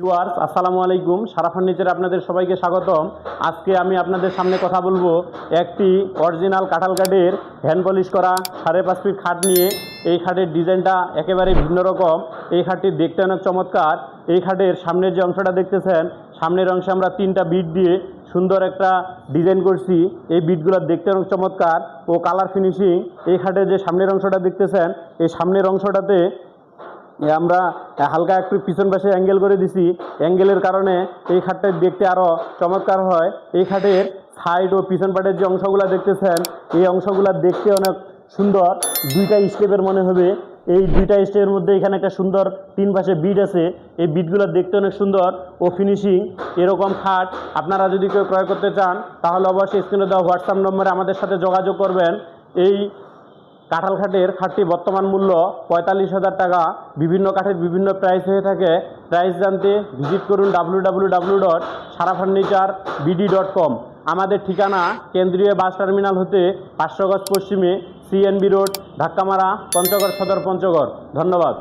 Viewers, আসসালামু আলাইকুম। সারা ফার্নিচারে আপনাদের সবাইকে স্বাগতম। আজকে আমি আপনাদের সামনে কথা বলব একটি অরিজিনাল কাঁঠাল কাঠের হ্যান্ড পলিশ করা সাড়ে পাঁচ ফিট খাট নিয়ে। এই খাটের ডিজাইনটা একেবারে ভিন্ন রকম। এই খাটটি দেখতে অনেক চমৎকার। এই খাটের সামনের যে অংশটা দেখতেছেন, সামনের অংশে আমরা তিনটা বিট দিয়ে সুন্দর একটা ডিজাইন করছি। এই বিটগুলো দেখতে অনেক চমৎকার ও কালার ফিনিশিং। এই খাটের যে সামনের অংশটা দেখতেছেন, এই সামনের অংশটাতে আমরা হালকা একটু পিছন পাশে অ্যাঙ্গেল করে দিছি। অ্যাঙ্গেলের কারণে এই খাটটা দেখতে আরও চমৎকার হয়। এই খাটের সাইড ও পিছন পাটের যে অংশগুলো দেখতেছেন, এই অংশগুলো দেখতে অনেক সুন্দর। দুইটা স্টেপের মনে হবে। এই দুইটা স্টেপের মধ্যে এখানে একটা সুন্দর তিন পাশে বিট আছে। এই বিটগুলো দেখতে অনেক সুন্দর ও ফিনিশিং এরকম খাট আপনারা যদি কেউ ক্রয় করতে চান, তাহলে অবশ্যই স্ক্রিনে দেওয়া হোয়াটসঅ্যাপ নম্বরে আমাদের সাথে যোগাযোগ করবেন। এই কাঁঠাল খাটের খাটটি বর্তমান মূল্য পঁয়তাল্লিশ হাজার টাকা। বিভিন্ন কাঠের বিভিন্ন প্রাইস হয়ে থাকে। প্রাইস জানতে ভিজিট করুন W W W dot Sara furniture BD dot com আমাদের ঠিকানা কেন্দ্রীয় বাস টার্মিনাল হতে পাঁচশো গজ পশ্চিমে সিএনবি রোড ধাক্কামারা পঞ্চগড়, সদর পঞ্চগড়। ধন্যবাদ।